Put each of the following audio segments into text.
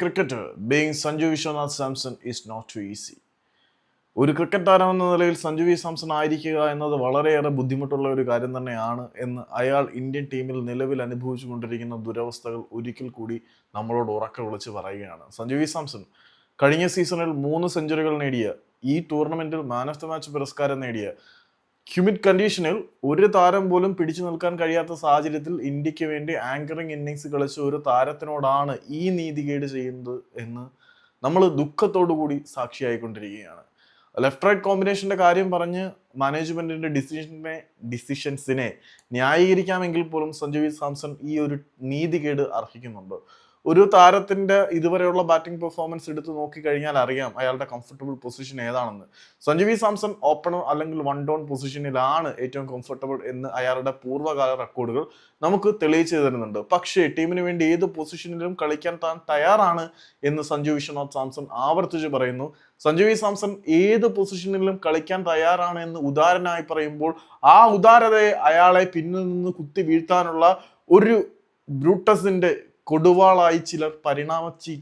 Cricketer being Sanju Viswanath Samson is not too easy ഒരു cricket താരം എന്ന നിലയിൽ സഞ്ജു വി സാംസൺ ആയിരിക്കുക എന്നത് വളരെയേറെ ബുദ്ധിമുട്ടുള്ള ഒരു കാര്യം തന്നെയാണ് എന്ന് അയാൾ ഇന്ത്യൻ ടീമിൽ നിലവിൽ അനുഭവിച്ചു കൊണ്ടിരിക്കുന്ന ദുരവസ്ഥകൾ ഒരിക്കൽ കൂടി നമ്മളോട് ഉറക്ക വിളിച്ച് പറയുകയാണ്. സഞ്ജു വി സാംസൺ കഴിഞ്ഞ സീസണിൽ മൂന്ന് സെഞ്ചുറികൾ നേടിയ ഈ ടൂർണമെന്റിൽ മാൻ ഓഫ് ദ മാച്ച് പുരസ്കാരം നേടിയ ഹ്യൂമിഡ് കണ്ടീഷനിൽ ഒരു താരം പോലും പിടിച്ചു നിൽക്കാൻ കഴിയാത്ത സാഹചര്യത്തിൽ ഇന്ത്യയ്ക്ക് വേണ്ടി ആങ്കറിംഗ് ഇന്നിങ്സ് കളിച്ച ഒരു താരത്തിനോടാണ് ഈ നീതികേട് ചെയ്യുന്നത് എന്ന് നമ്മൾ ദുഃഖത്തോടു കൂടി സാക്ഷിയായിക്കൊണ്ടിരിക്കുകയാണ്. ലെഫ്റ്റ് റൈറ്റ് കോമ്പിനേഷന്റെ കാര്യം പറഞ്ഞ് മാനേജ്മെന്റിന്റെ ഡിസിഷനെ ഡിസിഷൻസിനെ ന്യായീകരിക്കാമെങ്കിൽ പോലും സഞ്ജു വി സാംസൺ ഈ ഒരു നീതികേട് അർഹിക്കുന്നുണ്ട്. ഒരു താരത്തിന്റെ ഇതുവരെയുള്ള ബാറ്റിംഗ് പെർഫോമൻസ് എടുത്ത് നോക്കിക്കഴിഞ്ഞാൽ അറിയാം അയാളുടെ കംഫർട്ടബിൾ പൊസിഷൻ ഏതാണെന്ന്. സഞ്ജു വി സാംസൺ ഓപ്പണർ അല്ലെങ്കിൽ വൺ ഡൗൺ പൊസിഷനിലാണ് ഏറ്റവും കംഫർട്ടബിൾ എന്ന് അയാളുടെ പൂർവകാല റെക്കോർഡുകൾ നമുക്ക് തെളിയിച്ചു തരുന്നുണ്ട്. പക്ഷേ ടീമിന് വേണ്ടി ഏത് പൊസിഷനിലും കളിക്കാൻ താൻ തയ്യാറാണ് എന്ന് സഞ്ജു വിശ്വനാഥ് സാംസൺ ആവർത്തിച്ച് പറയുന്നു. സഞ്ജു വി സാംസൺ ഏത് പൊസിഷനിലും കളിക്കാൻ തയ്യാറാണ് എന്ന് ഉദാരനായി പറയുമ്പോൾ ആ ഉദാരതയെ അയാളെ പിന്നിൽ നിന്ന് കുത്തി വീഴ്ത്താനുള്ള ഒരു ബ്രൂട്ടസിന്റെ കൊടുവാളായി ചിലർ പരിണാമച്ചി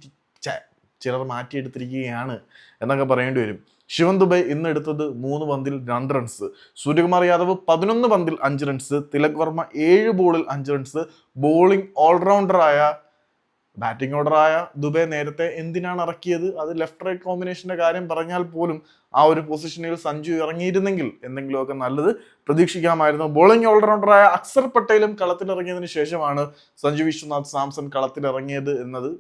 ചിലർ മാറ്റിയെടുത്തിരിക്കുകയാണ് എന്നൊക്കെ പറയേണ്ടി വരും. ശിവൻ ദുബൈ ഇന്ന് എടുത്തത് മൂന്ന് പന്തിൽ രണ്ട് റൺസ് സൂര്യകുമാർ യാദവ് പതിനൊന്ന് പന്തിൽ അഞ്ച് റൺസ് തിലക് വർമ്മ ഏഴ് ബോളിൽ അഞ്ച് റൺസ് ബോളിംഗ് ഓൾറൗണ്ടറായ ബാറ്റിംഗ് ഓർഡറായ ദുബെ നേരത്തെ എന്തിനാണ് ഇറക്കിയത്? അത് ലെഫ്റ്റ് റൈറ്റ് കോമ്പിനേഷന്റെ കാര്യം പറഞ്ഞാൽ പോലും ആ ഒരു പൊസിഷനിൽ സഞ്ജു ഇറങ്ങിയിരുന്നെങ്കിൽ എന്തെങ്കിലുമൊക്കെ നല്ലത് പ്രതീക്ഷിക്കാമായിരുന്നു. ബോളിംഗ് ഓൾറൗണ്ടറായ അക്സർ പട്ടേലും കളത്തിലിറങ്ങിയതിന് ശേഷമാണ് സഞ്ജു വിശ്വനാഥ് സാംസൺ കളത്തിലിറങ്ങിയത് എന്നത്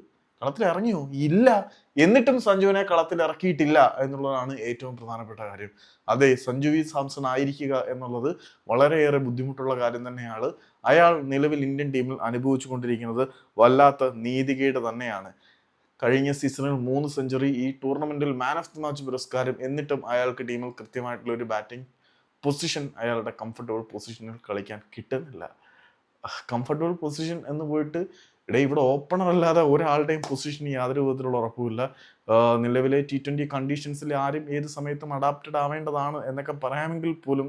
കളത്തിൽ ഇറങ്ങിയോ? ഇല്ല. എന്നിട്ടും സഞ്ജുവിനെ കളത്തിൽ ഇറക്കിയിട്ടില്ല എന്നുള്ളതാണ് ഏറ്റവും പ്രധാനപ്പെട്ട കാര്യം. അതെ സഞ്ജു വി. സാംസൺ ആയിരിക്കുക എന്നുള്ളത് വളരെയേറെ ബുദ്ധിമുട്ടുള്ള കാര്യം തന്നെയാണ്. അയാൾ നിലവിൽ ഇന്ത്യൻ ടീമിൽ അനുഭവിച്ചു വല്ലാത്ത നീതികേട് തന്നെയാണ്. കഴിഞ്ഞ സീസണിൽ മൂന്ന് സെഞ്ചുറി ഈ ടൂർണമെന്റിൽ മാൻ ഓഫ് ദി മാച്ച് പുരസ്കാരം എന്നിട്ടും അയാൾക്ക് ടീമിൽ കൃത്യമായിട്ടുള്ള ഒരു ബാറ്റിംഗ് പൊസിഷൻ അയാളുടെ കംഫർട്ടബിൾ പൊസിഷനിൽ കളിക്കാൻ കിട്ടുന്നില്ല. കംഫർട്ടബിൾ പൊസിഷൻ എന്ന് പോയിട്ട് ഇടേ ഇവിടെ ഓപ്പണർ അല്ലാതെ ഒരാളുടെയും പൊസിഷന് യാതൊരു വിധത്തിലുള്ള ഉറപ്പുമില്ല. നിലവിലെ ടി ട്വന്റി കണ്ടീഷൻസിൽ ആരും ഏത് സമയത്തും അഡാപ്റ്റഡ് ആവേണ്ടതാണ് എന്നൊക്കെ പറയാമെങ്കിൽ പോലും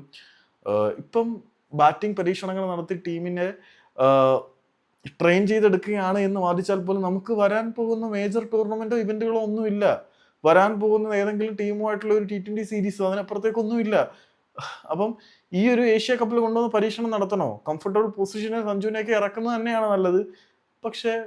ഇപ്പം ബാറ്റിംഗ് പരീക്ഷണങ്ങൾ നടത്തി ടീമിനെ ട്രെയിൻ ചെയ്തെടുക്കുകയാണ് എന്ന് വാദിച്ചാൽ പോലും നമുക്ക് വരാൻ പോകുന്ന മേജർ ടൂർണമെന്റോ ഇവന്റുകളോ ഒന്നുമില്ല. വരാൻ പോകുന്ന ഏതെങ്കിലും ടീമുമായിട്ടുള്ള ഒരു ടി ട്വന്റി സീരീസ് അതിനപ്പുറത്തേക്കൊന്നുമില്ല അപ്പം ഈ ഒരു ഏഷ്യ കപ്പിൽ കൊണ്ടുവന്ന് പരീക്ഷണം നടത്തണോ? കംഫർട്ടബിൾ പൊസിഷനിൽ സഞ്ജുവിനെയൊക്കെ ഇറക്കുന്നത് തന്നെയാണ് നല്ലത്. പക്ഷേ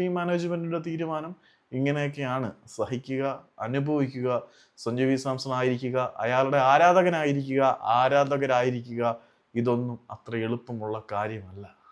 ടീം മാനേജ്മെന്റിന്റെ തീരുമാനം ഇങ്ങനെയൊക്കെയാണ്. സഹിക്കുക അനുഭവിക്കുക സഞ്ജു വി സാംസൺ ആയിരിക്കുക അയാളുടെ ആരാധകനായിരിക്കുക ആരാധകരായിരിക്കുക ഇതൊന്നും അത്ര എളുപ്പമുള്ള കാര്യമല്ല.